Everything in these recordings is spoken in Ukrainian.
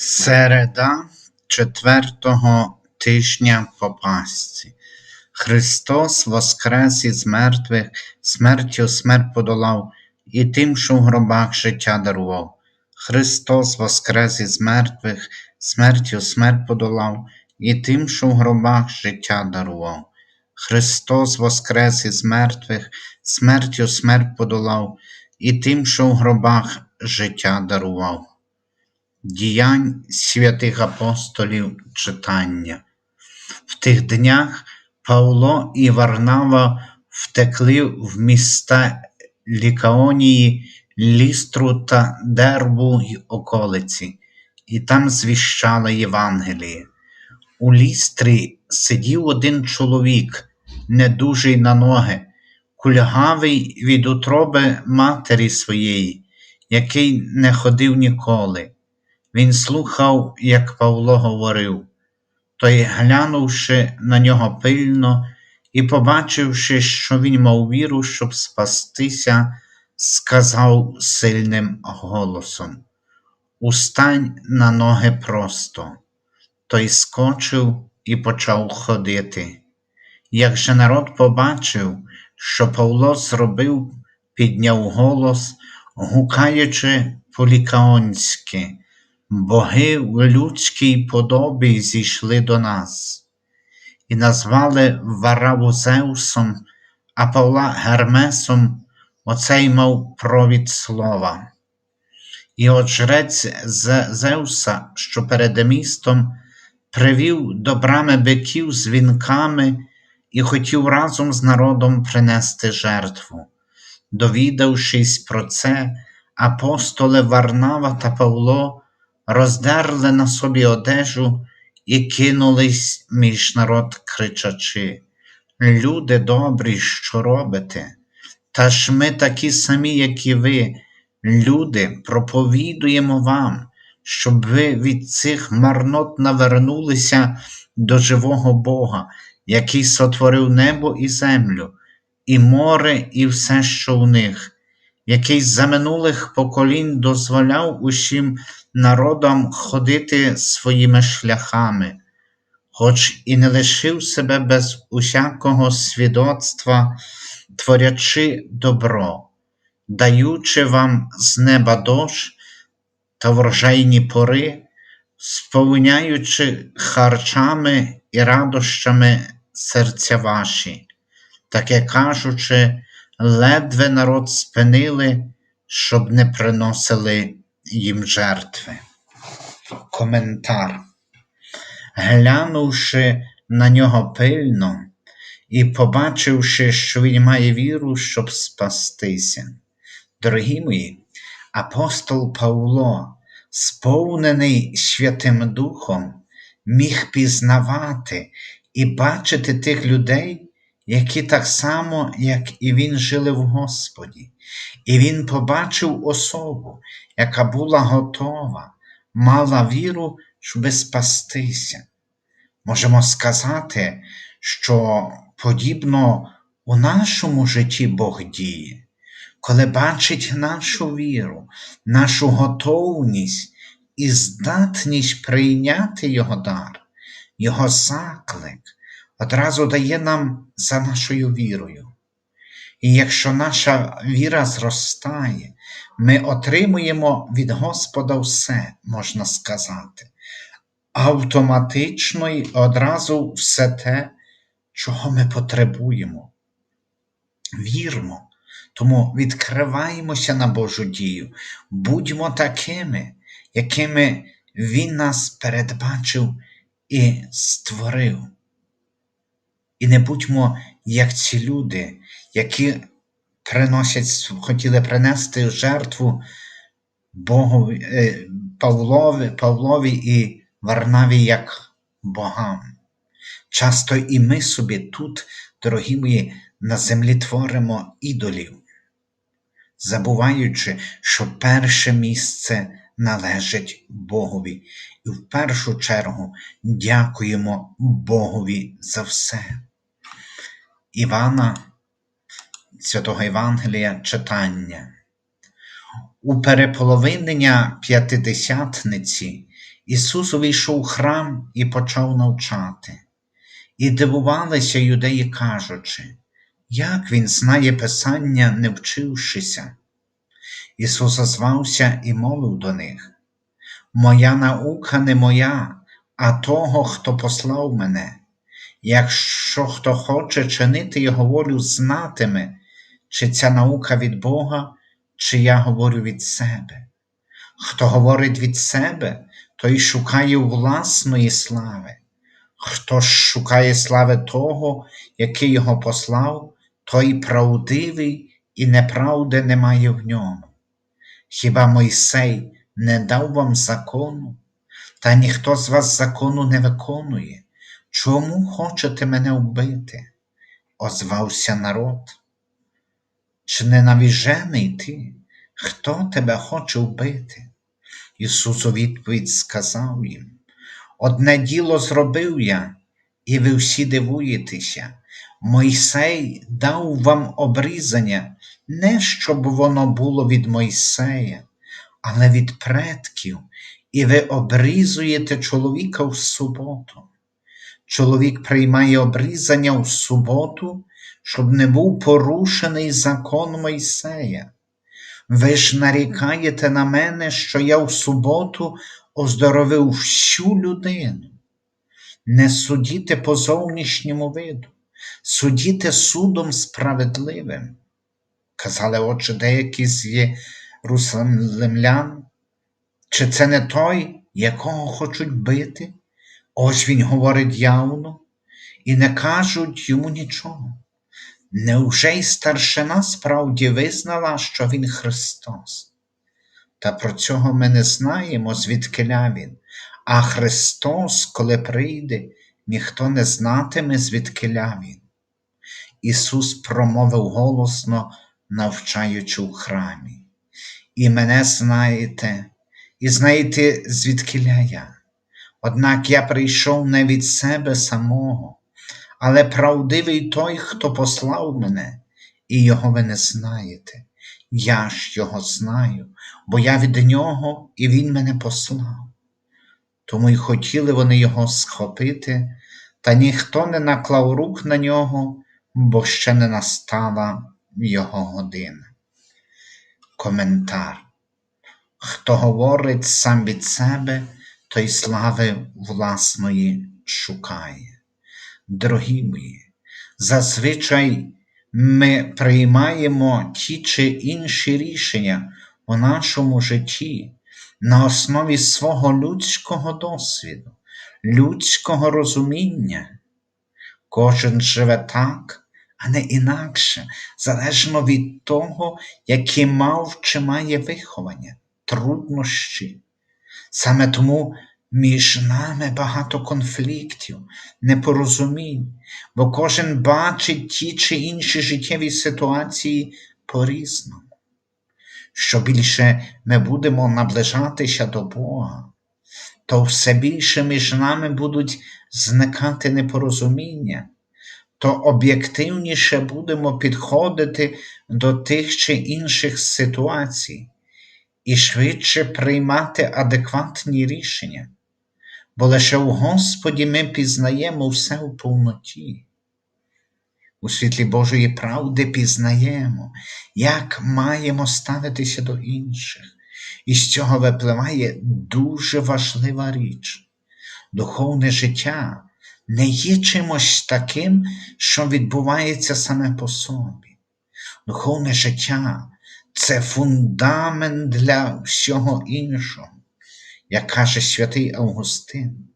Середа четвертого тижня по Пасці. Христос воскрес із мертвих, смертю смерть подолав, і тим, що в гробах життя дарував. Христос воскрес із мертвих, смертю смерть подолав, і тим, що в гробах життя дарував. Христос воскрес із мертвих, смертю смерть подолав, і тим, що в гробах життя дарував. Діянь святих апостолів читання. В тих днях Павло і Варнава втекли в міста Лікаонії, Лістру та Дербу й околиці, і там звіщали Євангеліє. У лістрі сидів один чоловік, недужий на ноги, кульгавий від утроби матері своєї, який не ходив ніколи. Він слухав, як Павло говорив, той, глянувши на нього пильно і побачивши, що він мав віру, щоб спастися, сказав сильним голосом: Устань на ноги просто. Той скочив і почав ходити. Як же народ побачив, що Павло зробив, підняв голос, гукаючи по-лікаонськи, боги в людській подобі зійшли до нас, і назвали Вараву Зевсом, а Павла Гермесом, оцей мав провід слова. І от жрець Зевса, що перед містом, привів до брами биків з вінками і хотів разом з народом принести жертву. Довідавшись про це, апостоли Варнава та Павло роздерли на собі одежу і кинулись між народ, кричачи: Люди добрі, що робите? Та ж ми такі самі, як і ви, люди, проповідуємо вам, щоб ви від цих марнот навернулися до живого Бога, який сотворив небо і землю, і море, і все, що в них, який за минулих поколінь дозволяв усім народам ходити своїми шляхами, хоч і не лишив себе без усякого свідоцтва, творячи добро, даючи вам з неба дощ та врожайні пори, сповняючи харчами і радощами серця ваші, таке кажучи, ледве народ спинили, щоб не приносили їм жертви. Коментар. Глянувши на нього пильно і побачивши, що він має віру, щоб спастися. Дорогі мої, апостол Павло, сповнений Святим Духом, міг пізнавати і бачити тих людей, які так само, як і він, жили в Господі. І він побачив особу, яка була готова, мала віру, щоб спастися. Можемо сказати, що подібно у нашому житті Бог діє, коли бачить нашу віру, нашу готовність і здатність прийняти Його дар, Його заклик, одразу дає нам за нашою вірою. І якщо наша віра зростає, ми отримуємо від Господа все, можна сказати, автоматично й одразу все те, чого ми потребуємо. Вірмо, тому відкриваємося на Божу дію, будьмо такими, якими Він нас передбачив і створив. І не будьмо як ці люди, які приносять, хотіли принести жертву Богові, е, Павлові, Павлові і Варнаві як богам. Часто і ми собі тут, дорогі мої, на землі творимо ідолів, забуваючи, що перше місце належить Богові, і в першу чергу дякуємо Богові за все. Івана, Святого Євангелія читання. У переполовинення п'ятидесятниці Ісус увійшов у храм і почав навчати. І дивувалися юдеї, кажучи, як він знає Писання, не вчившися. Ісус озвався і мовив до них: Моя наука не моя, а того, хто послав мене. Якщо хто хоче чинити Його волю, знатиме, чи ця наука від Бога, чи я говорю від себе. Хто говорить від себе, той шукає власної слави. Хто шукає слави того, який його послав, той правдивий і неправди немає в ньому. Хіба Мойсей не дав вам закону, та ніхто з вас закону не виконує? Чому хочете мене вбити? озвався народ. Чи не навіжений ти? Хто тебе хоче вбити? Ісус у відповідь сказав їм: Одне діло зробив я, і ви всі дивуєтеся. Мойсей дав вам обрізання, не щоб воно було від Мойсея, але від предків, і ви обрізуєте чоловіка в суботу. Чоловік приймає обрізання в суботу, щоб не був порушений закон Мойсея. Ви ж нарікаєте на мене, що я в суботу оздоровив всю людину. Не судіте по зовнішньому виду, судіте судом справедливим. Казали, отже, деякі з єрусалимлян, чи це не той, якого хочуть бити? Ось він говорить явно, і не кажуть йому нічого. Невже й старшина справді визнала, що Він Христос? Та про цього ми не знаємо, звідкиля Він, а Христос, коли прийде, ніхто не знатиме, звідкиля Він. Ісус промовив голосно, навчаючи в храмі. І мене знаєте, і знаєте, звідкиля я. Однак я прийшов не від себе самого але правдивий той, хто послав мене, і його ви не знаєте. Я ж його знаю, бо я від нього і він мене послав. Тому й хотіли вони його схопити, та ніхто не наклав рук на нього, бо ще не настала його година. Коментар. Хто говорить сам від себе, той слави власної шукає. Дорогі мої, зазвичай ми приймаємо ті чи інші рішення у нашому житті на основі свого людського досвіду, людського розуміння. Кожен живе так, а не інакше, залежно від того, яке мав чи має виховання, труднощі. Саме тому між нами багато конфліктів, непорозумінь, бо кожен бачить ті чи інші життєві ситуації по-різному. Що більше ми будемо наближатися до Бога, то все більше між нами будуть зникати непорозуміння, то об'єктивніше будемо підходити до тих чи інших ситуацій і швидше приймати адекватні рішення бо лише у Господі ми пізнаємо все в повноті. У світлі Божої правди пізнаємо, як маємо ставитися до інших, і з цього випливає дуже важлива річ. Духовне життя не є чимось таким, що відбувається саме по собі. Духовне життя це фундамент для всього іншого як каже святий Августин,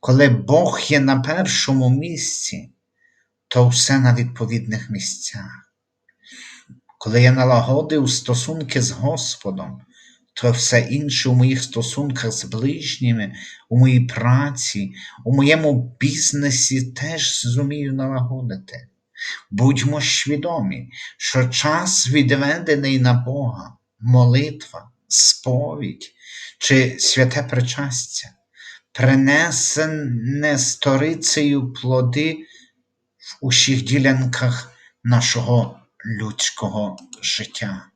коли Бог є на першому місці, то все на відповідних місцях. Коли я налагодив стосунки з Господом, то все інше у моїх стосунках з ближніми, у моїй праці, у моєму бізнесі теж зумію налагодити. Будьмо свідомі, що час відведений на Бога, молитва, сповідь, чи святе причастя, принесене сторицею плоди в усіх ділянках нашого людського життя.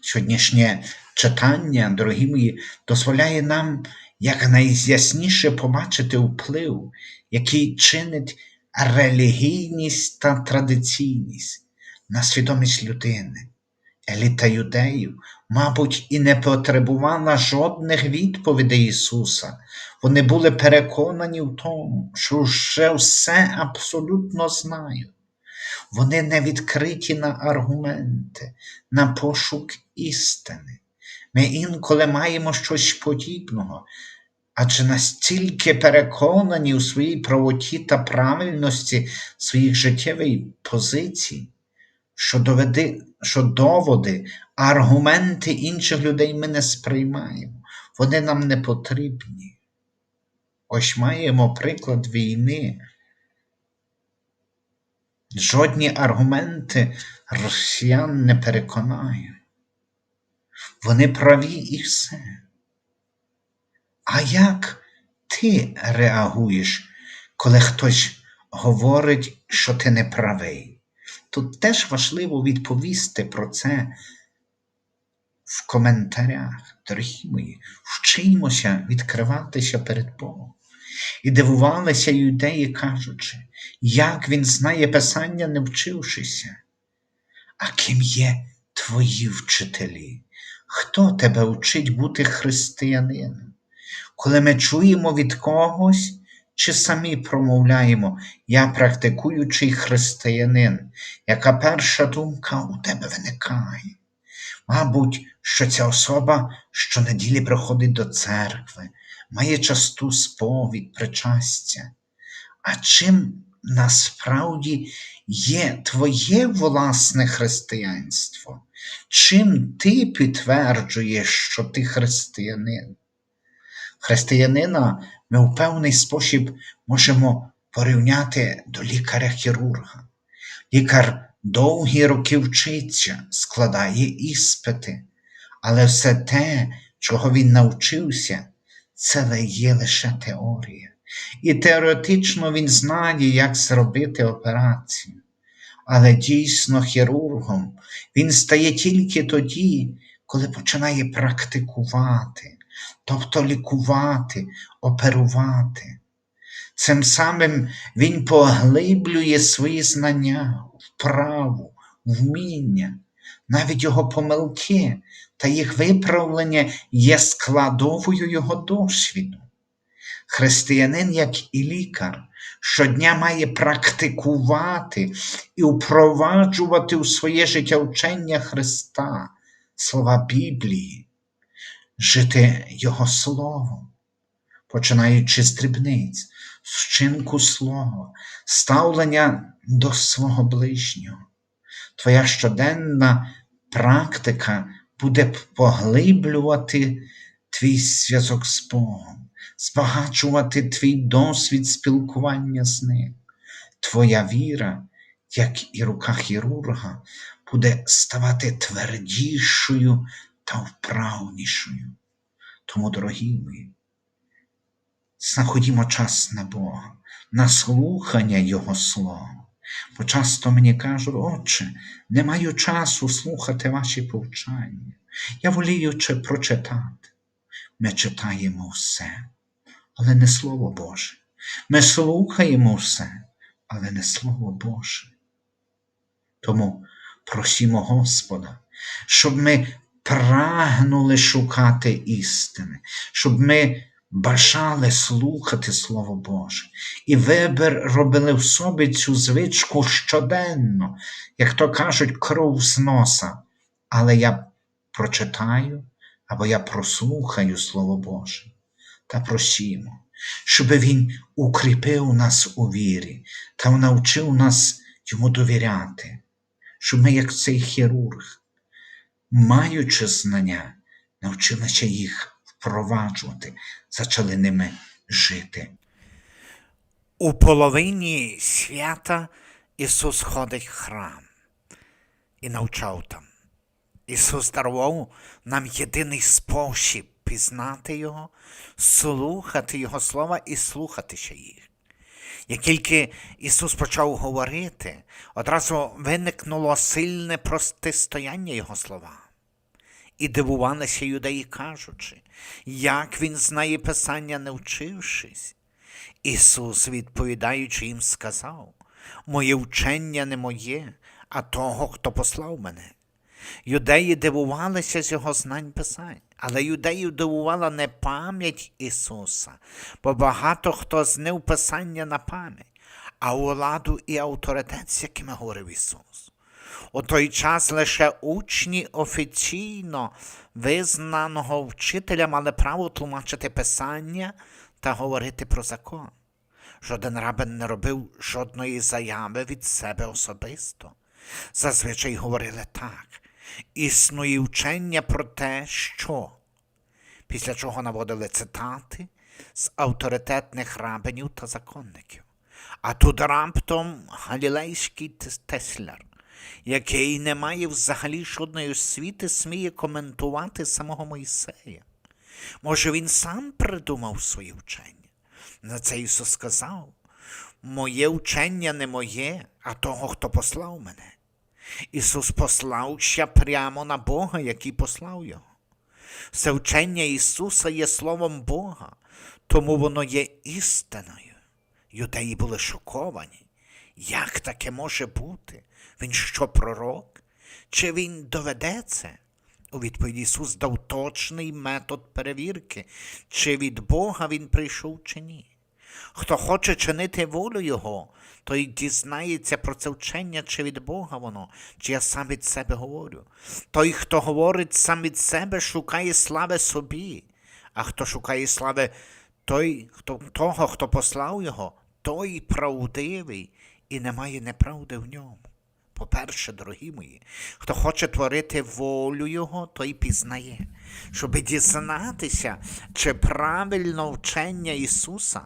Сьогоднішнє читання, дорогі мої, дозволяє нам якнайясніше побачити вплив, який чинить релігійність та традиційність на свідомість людини. Еліта юдеїв, мабуть, і не потребувала жодних відповідей Ісуса. Вони були переконані в тому, що вже все абсолютно знають. Вони не відкриті на аргументи, на пошук істини. Ми інколи маємо щось подібного, адже настільки переконані у своїй правоті та правильності своїх життєвих позицій, що, доведи, що доводи, аргументи інших людей ми не сприймаємо, вони нам не потрібні. Ось маємо приклад війни. Жодні аргументи росіян не переконають. Вони праві і все. А як ти реагуєш, коли хтось говорить, що ти не правий? Тут теж важливо відповісти про це в коментарях. Дорогі мої, вчимося відкриватися перед Богом. І дивувалися юдеї, кажучи, як він знає Писання, не вчившися. А ким є твої вчителі? Хто тебе вчить бути християнином? Коли ми чуємо від когось, чи самі промовляємо, я практикуючий християнин, яка перша думка у тебе виникає? Мабуть, що ця особа щонеділі приходить до церкви, має часту сповідь, причастя. А чим насправді є твоє власне християнство? Чим ти підтверджуєш, що ти християнин? Християнина ми в певний спосіб можемо порівняти до лікаря-хірурга. Лікар довгі роки вчиться, складає іспити, але все те, чого він навчився, це є лише теорія. І теоретично він знає, як зробити операцію. Але дійсно хірургом він стає тільки тоді, коли починає практикувати, тобто лікувати, оперувати. Цим самим він поглиблює свої знання, вправу, вміння, навіть його помилки та їх виправлення є складовою його досвіду. Християнин, як і лікар, щодня має практикувати і впроваджувати у своє життя вчення Христа, слова Біблії, жити Його Словом, починаючи з дрібниць, з вчинку слова, ставлення до свого ближнього. Твоя щоденна практика буде поглиблювати твій зв'язок з Богом, збагачувати твій досвід спілкування з ним. Твоя віра, як і рука хірурга, буде ставати твердішою та вправнішою. Тому, дорогі мої, знаходімо час на Бога, на слухання Його Слова. Бо часто мені кажуть, отче, не маю часу слухати ваші повчання. Я волію чи прочитати. Ми читаємо все, але не Слово Боже. Ми слухаємо все, але не Слово Боже. Тому просімо Господа, щоб ми прагнули шукати істини, щоб ми бажали слухати Слово Боже, і вибір робили в собі цю звичку щоденно, як то кажуть, кров з носа. Але я прочитаю або я прослухаю Слово Боже та просімо, щоб Він укріпив нас у вірі та навчив нас йому довіряти, щоб ми, як цей хірург, маючи знання, навчилися їх впроваджувати, почали ними жити. У половині свята Ісус ходить в храм і навчав там. Ісус дарував нам єдиний спосіб пізнати Його, слухати Його слова і слухатися їх. Як тільки Ісус почав говорити, одразу виникнуло сильне протистояння Його словам. І дивувалися юдеї, кажучи, як він знає Писання, не вчившись. Ісус, відповідаючи їм, сказав: Моє вчення не моє, а того, хто послав мене. Юдеї дивувалися з його знань Писань, але юдеїв дивувала не пам'ять Ісуса, бо багато хто знив Писання на пам'ять, а владу і авторитет, з якими говорив Ісус. У той час лише учні офіційно визнаного вчителя мали право тлумачити Писання та говорити про закон. Жоден рабин не робив жодної заяви від себе особисто. Зазвичай говорили так. Існує вчення про те, що, після чого наводили цитати з авторитетних рабинів та законників. А тут раптом галілейський тес- тесляр, який не має взагалі жодної освіти, сміє коментувати самого Мойсея. Може, він сам придумав своє вчення? На це Ісус сказав: Моє вчення не моє, а того, хто послав мене. Ісус послався прямо на Бога, який послав Його. Все вчення Ісуса є Словом Бога, тому воно є істиною. Юдеї були шоковані. Як таке може бути? Він що, пророк? Чи він доведе це? У відповіді Ісус дав точний метод перевірки, чи від Бога він прийшов чи ні. Хто хоче чинити волю Його, той дізнається про це вчення, чи від Бога воно, чи я сам від себе говорю. Той, хто говорить сам від себе, шукає слави собі, а хто шукає слави той, хто, того, хто послав його, той правдивий і немає неправди в ньому. По-перше, дорогі мої, хто хоче творити волю Його, той пізнає, щоб дізнатися, чи правильно вчення Ісуса,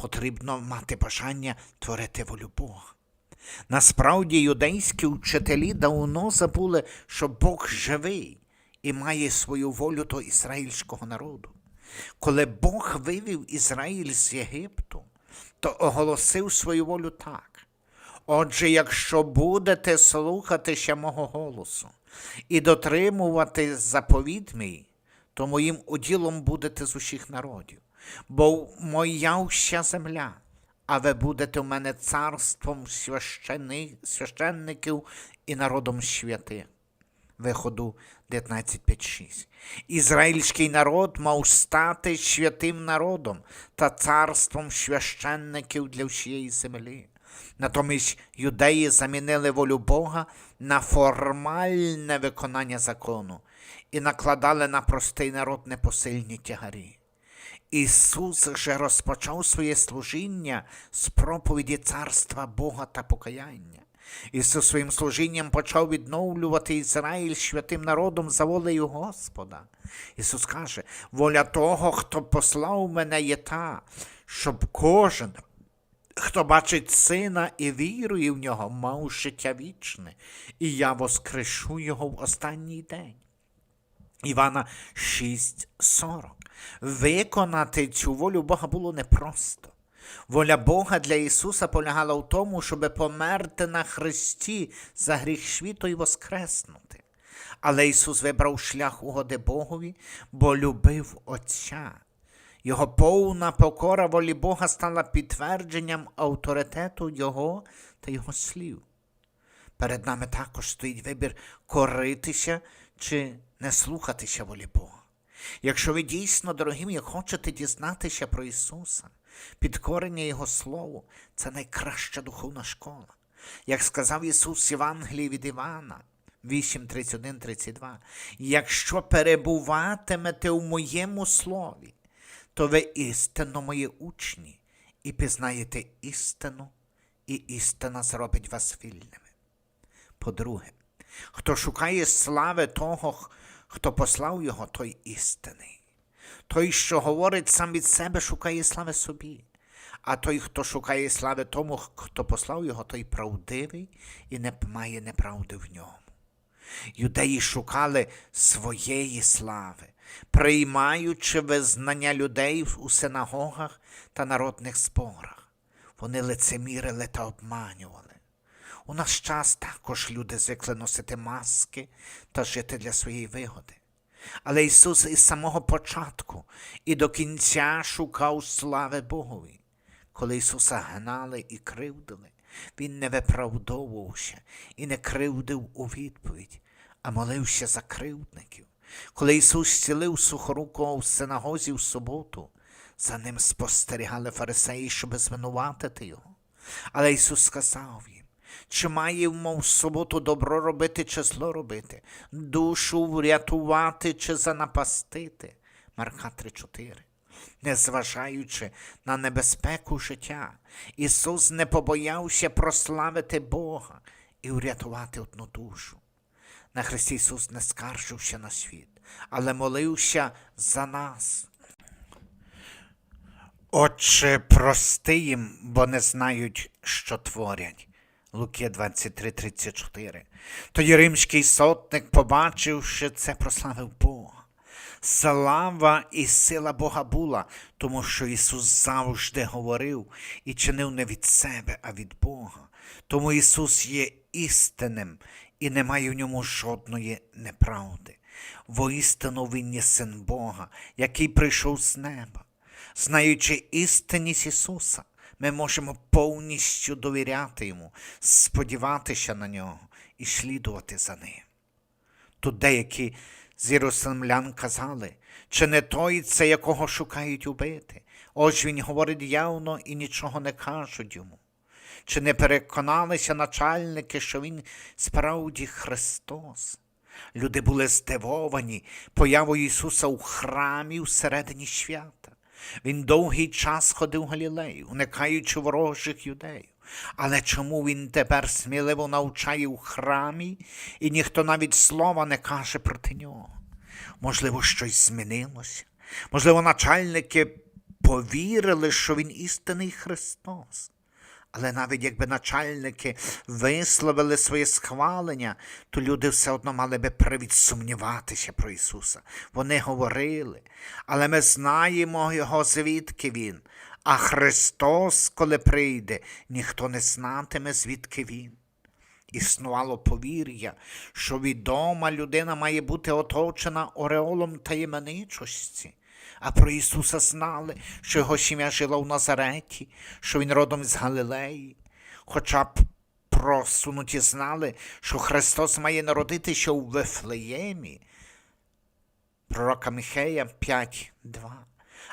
потрібно мати бажання творити волю Бога. Насправді юдейські вчителі давно забули, що Бог живий і має свою волю до ізраїльського народу. Коли Бог вивів Ізраїль з Єгипту, то оголосив свою волю так. Отже, якщо будете слухатися мого голосу і дотримувати заповіт мій, то моїм уділом будете з усіх народів, бо моя вся земля, а ви будете в мене царством священників і народом святим. Виходу 19.5.6. Ізраїльський народ мав стати святим народом та царством священників для всієї землі. Натомість юдеї замінили волю Бога на формальне виконання закону і накладали на простий народ непосильні тягарі. Ісус же розпочав своє служіння з проповіді царства Бога та покаяння. Ісус своїм служінням почав відновлювати Ізраїль святим народом за волею Господа. Ісус каже: воля того, хто послав мене, є та, щоб кожен, хто бачить сина і вірує в нього, мав життя вічне, і я воскрешу його в останній день. Івана 6.40. Виконати цю волю Бога було непросто. Воля Бога для Ісуса полягала в тому, щоб померти на Христі за гріх світу і воскреснути. Але Ісус вибрав шлях угоди Богові, бо любив Отця. Його повна покора волі Бога стала підтвердженням авторитету Його та Його слів. Перед нами також стоїть вибір коритися чи не слухатися волі Бога. Якщо ви дійсно, дорогі мої, хочете дізнатися про Ісуса, підкорення Його Слову це найкраща духовна школа. Як сказав Ісус Євангелії від Івана 8, 31, 32, якщо перебуватимете у моєму слові, то ви істинно мої учні, і пізнаєте істину, і істина зробить вас вільними. По-друге, хто шукає слави того, хто послав його, той істинний. Той, що говорить сам від себе, шукає слави собі. А той, хто шукає слави тому, хто послав його, той правдивий і не має неправди в ньому. Юдеї шукали своєї слави, приймаючи визнання людей у синагогах та народних зборах. Вони лицемірили та обманювали. У наш час також люди звикли носити маски та жити для своєї вигоди. Але Ісус із самого початку і до кінця шукав слави Богові. Коли Ісуса гнали і кривдили, Він не виправдовувався і не кривдив у відповідь, а молився за кривдників. Коли Ісус зцілив сухорукого в синагозі в суботу, за ним спостерігали фарисеї, щоб звинуватити його. Але Ісус сказав їм, чи маємо в суботу добро робити чи зло робити, душу врятувати чи занапастити. Марка 3.4. Незважаючи на небезпеку життя, Ісус не побоявся прославити Бога і врятувати одну душу. На Христі Ісус не скаржився на світ, але молився за нас. Отче, прости їм, бо не знають, що творять. Луки 23:34. Тоді римський сотник, побачивши це, прославив Бога. Слава і сила Бога була, тому що Ісус завжди говорив і чинив не від себе, а від Бога. Тому Ісус є істинним і немає в ньому жодної неправди. Воістину Він є син Бога, який прийшов з неба. Знаючи істинність Ісуса, ми можемо повністю довіряти Йому, сподіватися на нього і слідувати за ним. Тут деякі з єрусалимлян казали, чи не той це, якого шукають убити. Ось він говорить явно і нічого не кажуть йому. Чи не переконалися начальники, що він справді Христос? Люди були здивовані появою Ісуса у храмі всередині свята. Він довгий час ходив Галілею, уникаючи ворожих юдеїв. Але чому він тепер сміливо навчає у храмі, і ніхто навіть слова не каже проти нього? Можливо, щось змінилося. Можливо, начальники повірили, що він істинний Христос. Але навіть якби начальники висловили своє схвалення, то люди все одно мали би привід сумніватися про Ісуса. Вони говорили, але ми знаємо Його, звідки Він. А Христос, коли прийде, ніхто не знатиме, звідки Він. Існувало повір'я, що відома людина має бути оточена ореолом таємничості. А про Ісуса знали, що його сім'я жила в Назареті, що він родом з Галилеї. Хоча б просунуті знали, що Христос має народитися у Вифлеємі. Пророка Михея 5.2.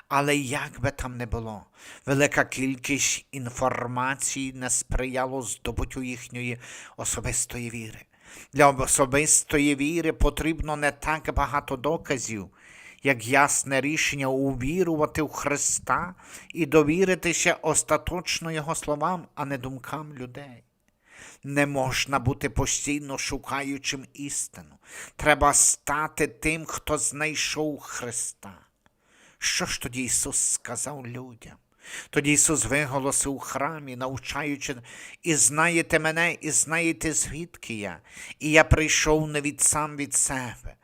Але як би там не було, велика кількість інформації не сприяло здобуттю їхньої особистої віри. Для особистої віри потрібно не так багато доказів, як ясне рішення увірувати в Христа і довіритися остаточно Його словам, а не думкам людей. Не можна бути постійно шукаючим істину. Треба стати тим, хто знайшов Христа. Що ж тоді Ісус сказав людям? Тоді Ісус виголосив у храмі, навчаючи, і знаєте мене, і знаєте, звідки я, і я прийшов не від сам від себе,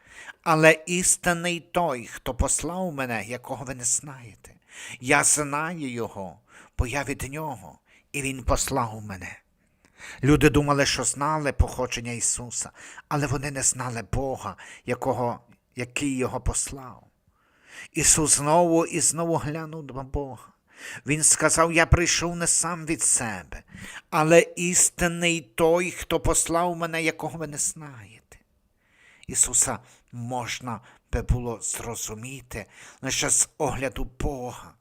але істинний той, хто послав мене, якого ви не знаєте. Я знаю Його, бо я від нього, і Він послав мене. Люди думали, що знали походження Ісуса, але вони не знали Бога, якого, який Його послав. Ісус знову і знову глянув до Бога. Він сказав: Я прийшов не сам від себе, але істинний той, хто послав мене, якого ви не знаєте. Ісуса можна би було зрозуміти лише з огляду Бога,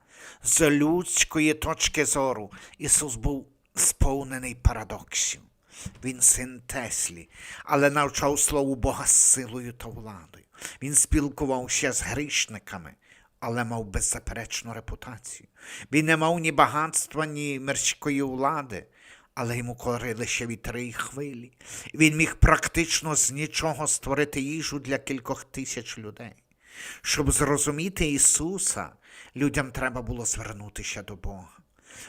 з людської точки зору. Ісус був сповнений парадоксів. Він син Теслі, але навчав слову Бога з силою та владою. Він спілкувався з грішниками, але мав беззаперечну репутацію. Він не мав ні багатства, ні мирської влади, але йому корили ще вітри й хвилі. Він міг практично з нічого створити їжу для кількох тисяч людей. Щоб зрозуміти Ісуса, людям треба було звернутися до Бога.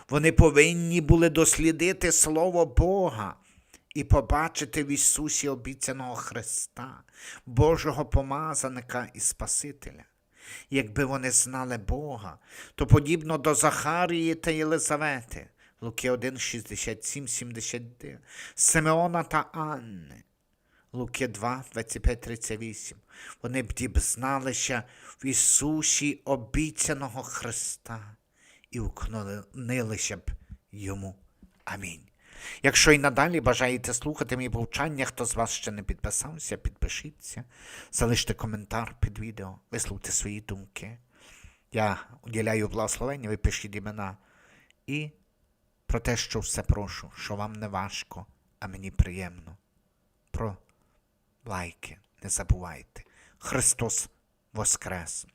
Вони повинні були дослідити Слово Бога і побачити в Ісусі обіцяного Христа, Божого помазаника і Спасителя. Якби вони знали Бога, то подібно до Захарії та Єлизавети, Луки 1, 67, 79, Симеона та Анни, Луки 2, 25, 38. Вони б дібзналися в Ісусі обіцяного Христа і уклонилися б йому. Амінь. Якщо і надалі бажаєте слухати мої повчання, хто з вас ще не підписався, підпишіться, залиште коментар під відео, висловте свої думки. Я уділяю благословення, ви пишіть імена. І про те, що все прошу, що вам не важко, а мені приємно. Про лайки не забувайте. Христос Воскрес!